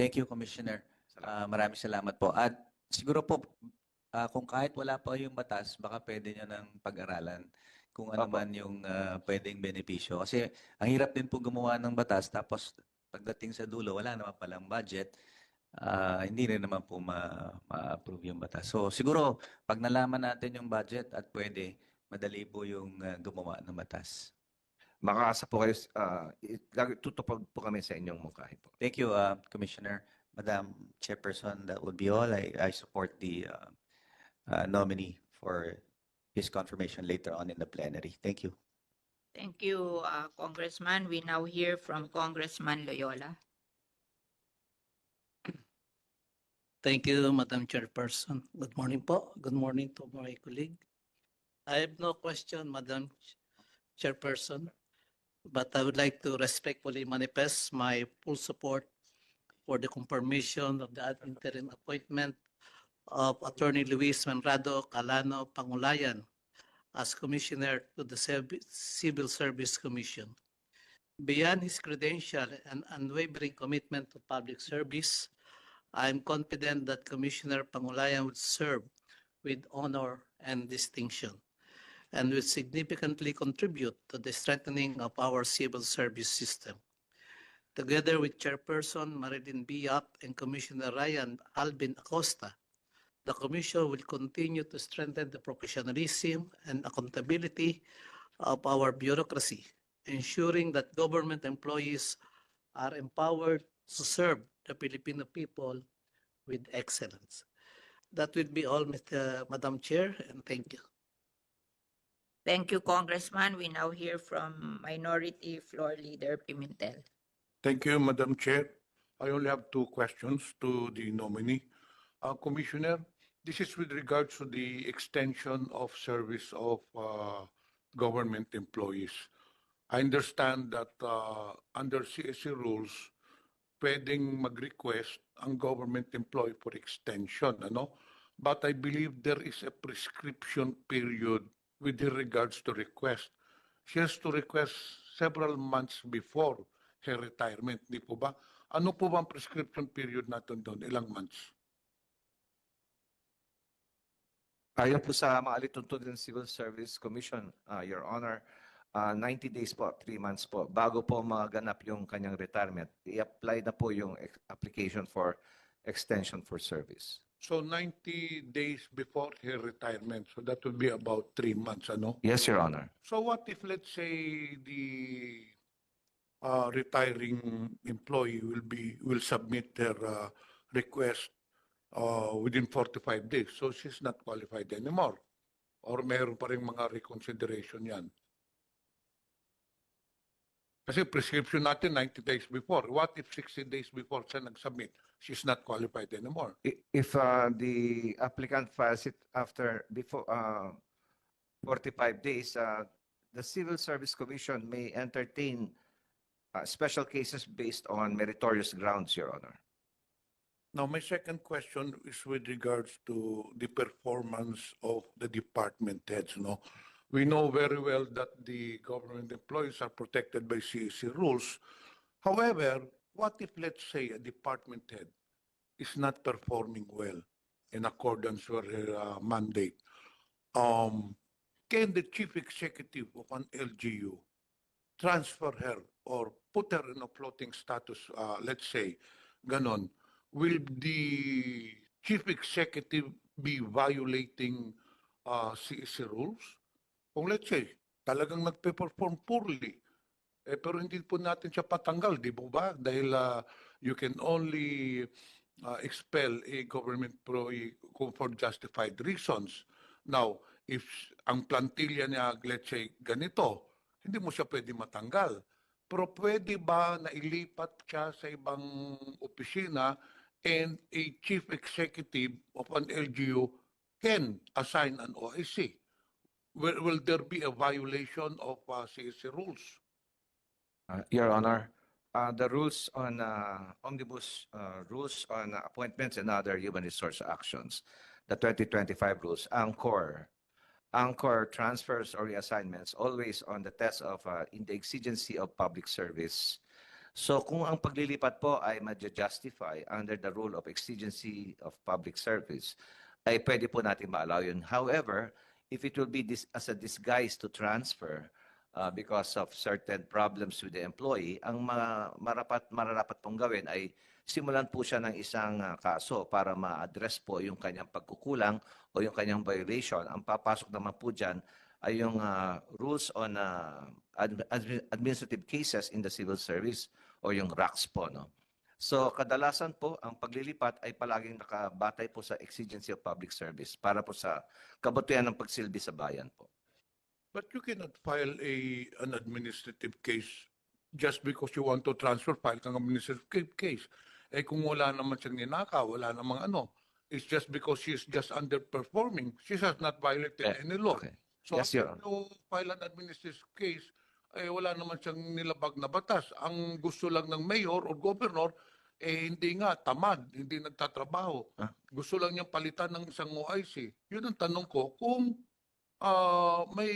Thank you, Commissioner. Ah, maraming salamat po. At siguro po, ah, kung kahit wala pa yung batas, baka pwede nyo ng pag-aralan kung ano Opo. man yung ah, pwedeng benepisyo. Kasi ang hirap din po gumawa ng batas, tapos pagdating sa dulo, wala naman palang budget. Ah, hindi rin naman po ma- ma-approve yung batas. So siguro, pag nalaman natin yung budget at pwede, madali po yung ah, gumawa ng batas. Makaasa po kayo, uh, lagi tutupag po kami sa inyong mungkahi po. Thank you, uh, Commissioner. Madam Chairperson, that would be all. I, I support the uh, uh, nominee for his confirmation later on in the plenary. Thank you. Thank you, uh, Congressman. We now hear from Congressman Loyola. Thank you, Madam Chairperson. Good morning po. Good morning to my colleague. I have no question, Madam Chairperson, but I would like to respectfully manifest my full support for the confirmation of the interim appointment of Attorney Luis Manrado Calano Pangulayan as Commissioner to the Civ- Civil Service Commission. Beyond his credential and unwavering commitment to public service, I am confident that Commissioner Pangulayan will serve with honor and distinction and will significantly contribute to the strengthening of our civil service system. Together with Chairperson Marilyn Biak and Commissioner Ryan Alvin Acosta, the Commission will continue to strengthen the professionalism and accountability of our bureaucracy, ensuring that government employees are empowered to serve the Filipino people with excellence. That will be all, Mr. Madam Chair, and thank you. Thank you, Congressman. We now hear from Minority Floor Leader Pimentel. Thank you, Madam Chair. I only have two questions to the nominee. Uh, Commissioner, this is with regards to the extension of service of uh, government employees. I understand that uh, under CSC rules, pwedeng mag-request ang government employee for extension, ano? But I believe there is a prescription period with regards to request. She has to request several months before her retirement, di po ba? Ano po ba ang prescription period natin doon? Ilang months? Ayon po sa mga alituntunin ng Civil Service Commission, uh, Your Honor, uh, 90 days po, 3 months po, bago po maganap yung kanyang retirement, i-apply na po yung application for extension for service. So 90 days before her retirement. So that will be about 3 months, ano? Yes, Your Honor. So what if, let's say, the uh, retiring employee will be, will submit their uh, request uh, within 45 days. So she's not qualified anymore. Or meron pa rin mga reconsideration yan. Kasi prescription natin 90 days before. What if 60 days before siya nag-submit? She's not qualified anymore. I- If uh, the applicant files it after, before, uh, 45 days, uh, the Civil Service Commission may entertain uh, special cases based on meritorious grounds, Your Honor. Now, my second question is with regards to the performance of the department heads, no? We know very well that the government employees are protected by CEC rules. However, what if, let's say, a department head is not performing well in accordance with her uh, mandate? Um, can the chief executive of an LGU transfer her or put her in a floating status, uh, let's say, ganon, will the chief executive be violating uh, CEC rules? Kung let's say, talagang nagpe-perform poorly, eh, pero hindi po natin siya patanggal, di po ba? Dahil uh, you can only uh, expel a government employee for justified reasons. Now, if ang plantilla niya, let's say, ganito, hindi mo siya pwede matanggal. Pero pwede ba na ilipat siya sa ibang opisina and a chief executive of an LGU can assign an OIC? Will, will there be a violation of uh, CSC rules? Uh, Your Honor, uh, the rules on uh, omnibus uh, rules on appointments and other human resource actions, the 2025 rules, anchor, anchor transfers or reassignments always on the test of uh, in the exigency of public service So kung ang paglilipat po ay ma-justify under the rule of exigency of public service, ay pwede po natin ma-allow yun. However, if it will be this, as a disguise to transfer uh, because of certain problems with the employee, ang ma- marapat, mararapat pong gawin ay simulan po siya ng isang uh, kaso para ma-address po yung kanyang pagkukulang o yung kanyang violation. Ang papasok naman po dyan ay yung uh, rules on uh, ad- ad- administrative cases in the civil service o yung RACS po. No? So kadalasan po, ang paglilipat ay palaging nakabatay po sa exigency of public service para po sa kabutihan ng pagsilbi sa bayan po. But you cannot file a, an administrative case just because you want to transfer, file kang administrative ca- case. Eh kung wala naman siyang ninakaw, wala namang ano, it's just because she's just underperforming. She has not violated Eh, any law. Okay. So Yes, after you file an administrative case, eh wala naman siyang nilabag na batas. Ang gusto lang ng mayor or governor, eh hindi nga, tamad, hindi nagtatrabaho. Ah. Gusto lang niyang palitan ng isang OIC. Yun ang tanong ko, kung ah, may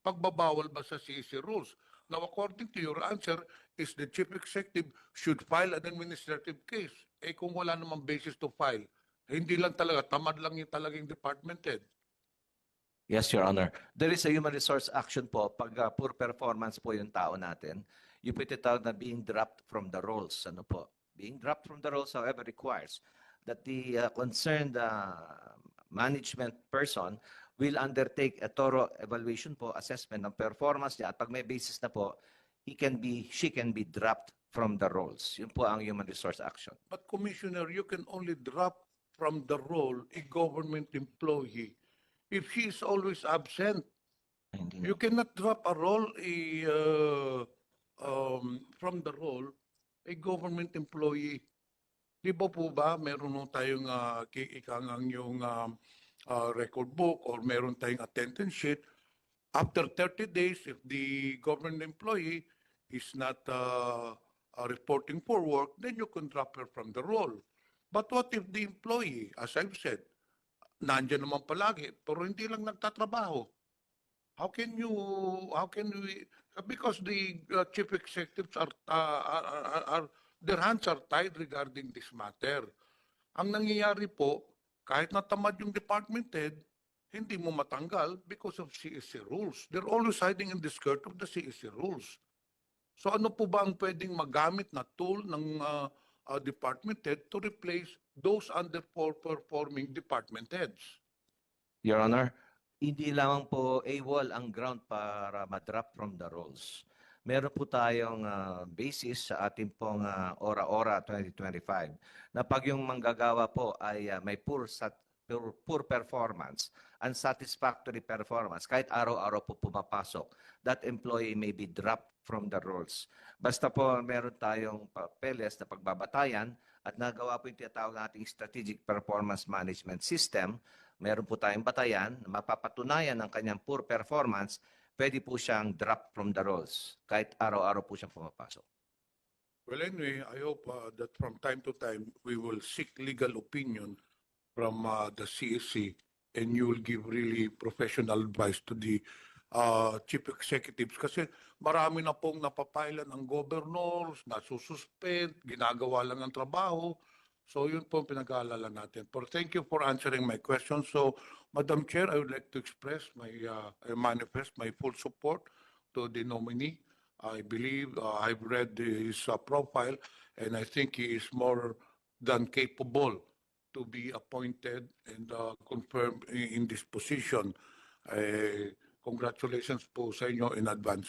pagbabawal ba sa CEC rules? Now, according to your answer, is the chief executive should file an administrative case. Eh kung wala namang basis to file, hindi lang talaga, tamad lang yung talagang department head. Yes, Your Honor. There is a human resource action po pag uh, poor performance po yung tao natin. You put it out na being dropped from the roles. Ano po? Being dropped from the roles, however, requires that the uh, concerned uh, management person will undertake a thorough evaluation po, assessment ng performance niya. At pag may basis na po, he can be, she can be dropped from the roles. Yun po ang human resource action. But Commissioner, you can only drop from the role a government employee if she is always absent. Hindi You cannot drop a role a, uh, um, from the role a government employee. Di ba po ba meron nung tayong uh, kikangang yung um, uh, record book or meron tayong attendance sheet. After 30 days, if the government employee is not uh, uh, reporting for work, then you can drop her from the role. But what if the employee, as I've said, nandyan naman palagi, pero hindi lang nagtatrabaho? How can you, how can we, because the uh, chief executives are, uh, are, are, their hands are tied regarding this matter. Ang nangyayari po, kahit natamad yung department head, hindi mo matanggal because of CEC rules. They're always hiding in the skirt of the CEC rules. So ano po ba ang pwedeng magamit na tool ng uh, uh, department head to replace those underperforming department heads? Your Honor, hindi lamang po AWOL ang ground para ma-drop from the roles. Meron po tayong ah, basis sa ating pong ah, Ora-Ora 2025 na pag yung manggagawa po ay ah, may poor, sat- poor, poor performance, unsatisfactory performance, kahit araw-araw po pumapasok, that employee may be dropped from the roles. Basta po meron tayong papeles na pagbabatayan at nagawa po yung tinatawag nating Strategic Performance Management System. Meron po tayong batayan, na mapapatunayan ng kanyang poor performance, pwede po siyang drop from the roles kahit araw-araw po siyang pumapasok. Well, anyway, I hope uh, that from time to time, we will seek legal opinion from uh, the CSC and you will give really professional advice to the uh, chief executives kasi marami na pong napapailan ang governors, nasususpend, ginagawa lang ang trabaho. So yun po ang pinag-aalala natin. But thank you for answering my question. So, Madam Chair, I would like to express my, uh, manifest my full support to the nominee. I believe, uh, I've read his uh, profile, and I think he is more than capable to be appointed and uh, confirmed i- in this position. Eh, Congratulations po sa inyo in advance.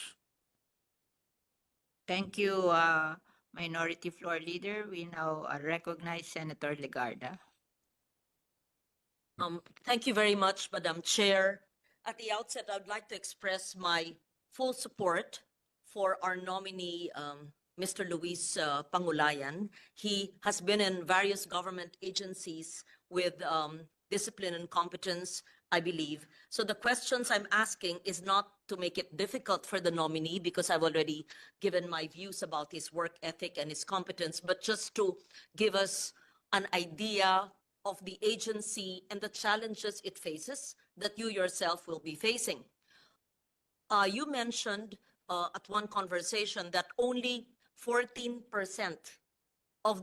Thank you, uh, Minority Floor Leader. We now uh, recognize Senator Legarda. Um, thank you very much, Madam Chair. At the outset, I'd like to express my full support for our nominee, um, Mr. Luis uh, Pangulayan. He has been in various government agencies with um, discipline and competence, I believe. So the questions I'm asking is not to make it difficult for the nominee because I've already given my views about his work ethic and his competence, but just to give us an idea of the agency and the challenges it faces that you yourself will be facing. Uh, you mentioned uh, at one conversation that only fourteen percent